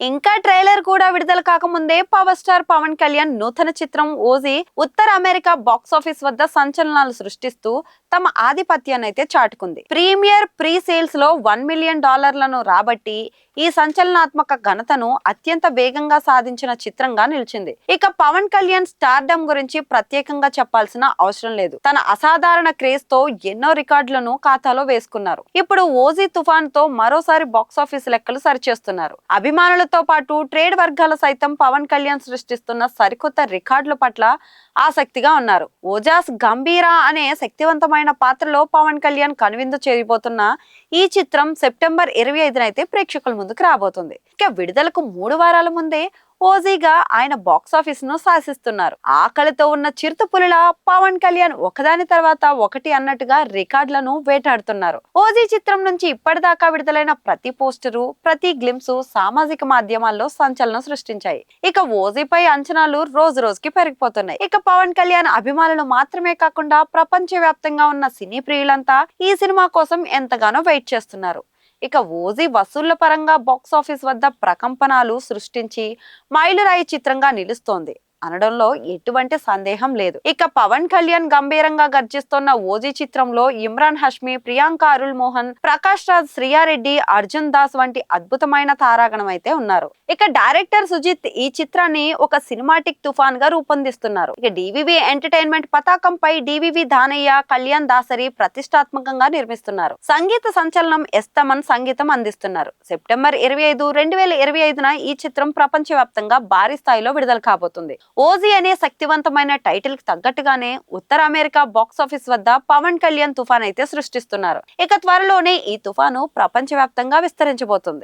ఇంకా ట్రైలర్ కూడా విడుదల కాకముందే పవర్ స్టార్ పవన్ కళ్యాణ్ నూతన చిత్రం ఓజీ ఉత్తర అమెరికా బాక్స్ ఆఫీస్ వద్ద సంచలనాలు సృష్టిస్తూ తమ ఆధిపత్యాన్ని అయితే చాటుకుంది. ప్రీమియర్ ప్రీ సేల్స్లో వన్ మిలియన్ డాలర్లను రాబట్టి ఈ సంచలనాత్మక ఘనతను అత్యంత వేగంగా సాధించిన చిత్రంగా నిలిచింది. ఇక పవన్ కళ్యాణ్ స్టార్డమ్ గురించి ప్రత్యేకంగా చెప్పాల్సిన అవసరం లేదు. తన అసాధారణ క్రేజ్తో ఎన్నో రికార్డులను ఖాతాలో వేసుకున్నారు. ఇప్పుడు ఓజీ తుఫాన్తో మరోసారి బాక్స్ ఆఫీస్ లెక్కలు సరిచేస్తున్నారు. అభిమానులు అభిమానులతో పాటు ట్రేడ్ వర్గాల సైతం పవన్ కళ్యాణ్ సృష్టిస్తున్న సరికొత్త రికార్డుల పట్ల ఆసక్తిగా ఉన్నారు. ఓజాస్ గంభీరా అనే శక్తివంతమైన పాత్రలో పవన్ కళ్యాణ్ కనువిందు చేరిపోతున్న ఈ చిత్రం సెప్టెంబర్ ఇరవై ఐదునైతే ప్రేక్షకుల ముందుకు రాబోతుంది. ఇక విడుదలకు మూడు వారాల ముందే ఓజీగా ఆయన బాక్సాఫీస్ను శాసిస్తున్నారు. ఆకలితో ఉన్న చిరుతపులిలా పవన్ కళ్యాణ్ ఒకదాని తర్వాత ఒకటి అన్నట్టుగా రికార్డులను వేటాడుతున్నారు. ఓజీ చిత్రం నుంచి ఇప్పటిదాకా విడుదలైన ప్రతి పోస్టరు ప్రతి గ్లిమ్స్ సామాజిక మాధ్యమాల్లో సంచలనం సృష్టించాయి. ఇక ఓజీపై అంచనాలు రోజు రోజుకి పెరిగిపోతున్నాయి. ఇక పవన్ కళ్యాణ్ అభిమానులు మాత్రమే కాకుండా ప్రపంచ వ్యాప్తంగా ఉన్న సినీ ప్రియులంతా ఈ సినిమా కోసం ఎంతగానో వెయిట్ చేస్తున్నారు. ఇక ఓజీ వసూళ్ళ పరంగా బాక్స్ ఆఫీస్ వద్ద ప్రకంపనాలు సృష్టించి మైలురాయి చిత్రంగా నిలుస్తోంది. అనడంలో ఎటువంటి సందేహం లేదు. ఇక పవన్ కళ్యాణ్ గంభీరంగా గర్జిస్తున్న ఓజీ చిత్రంలో ఇమ్రాన్ హష్మి ప్రియాంక అరుల్ మోహన్ ప్రకాష్ రాజ్ శ్రియారెడ్డి అర్జున్ దాస్ వంటి అద్భుతమైన తారాగణం అయితే ఉన్నారు. ఇక డైరెక్టర్ సుజిత్ ఈ చిత్రాన్ని ఒక సినిమాటిక్ తుఫాన్గా రూపొందిస్తున్నారు. ఇక డివివి ఎంటర్టైన్మెంట్ పతాకంపై డివివి దానయ్య కళ్యాణ్ దాసరి ప్రతిష్టాత్మకంగా నిర్మిస్తున్నారు. సంగీత సంచలనం ఎస్తమన్ సంగీతం అందిస్తున్నారు. సెప్టెంబర్ ఇరవై ఐదు రెండు వేల ఇరవై ఐదున ఈ చిత్రం ప్రపంచవ్యాప్తంగా భారీ స్థాయిలో విడుదల కాబోతుంది. ఓజీ అనే శక్తివంతమైన టైటిల్కి తగ్గట్టుగానే ఉత్తర అమెరికా బాక్స్ ఆఫీస్ వద్ద పవన్ కళ్యాణ్ తుఫాన్ అయితే సృష్టిస్తున్నారు. ఇక త్వరలోనే ఈ తుఫాను ప్రపంచవ్యాప్తంగా విస్తరించబోతుంది.